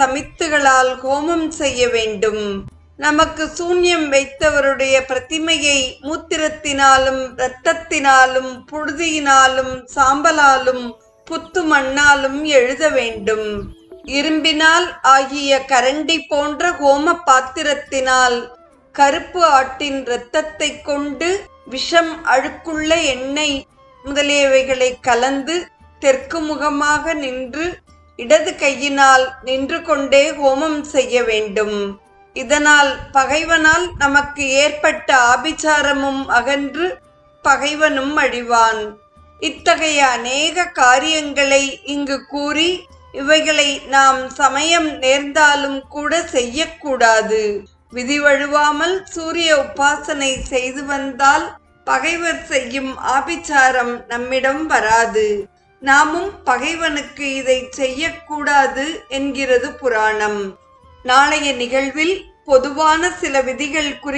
சமித்துகளால் ஹோமம் செய்ய வேண்டும். நமக்கு சூன்யம் வைத்தவருடைய பிரதிமையை மூத்திரத்தினாலும் இரத்தத்தினாலும் புழுதியினாலும் சாம்பலாலும் புத்து மண்ணாலும் எழுத வேண்டும். இரும்பினால் ஆகிய கரண்டி போன்ற ஹோம பாத்திரத்தினால் கருப்பு ஆட்டின் இரத்தத்தை கொண்டு விஷம் அழுக்குள்ள எண்ணெய் முதலியவைகளை கலந்து தெற்கு முகமாக நின்று இடது கையினால் நின்று கொண்டே ஹோமம் செய்ய வேண்டும். இதனால் பகைவனால் நமக்கு ஏற்பட்ட ஆபிச்சாரமும் அகன்று பகைவனும் அழிவான். இத்தகைய அநேக காரியங்களை இங்கு கூறி இவைகளை நாம் சமயம் நேர்ந்தாலும் கூட செய்யக்கூடாது. விதி வழுவாமல் சூரிய உபாசனை செய்து வந்தால் பகைவர் செய்யும் ஆபிச்சாரம் நம்மிடம் வராது. நாமும் பகைவனுக்கு இதை செய்யக்கூடாது என்கிறது புராணம். நாளைய நிகழ்வில் பொதுவான சில விதிகள் குறி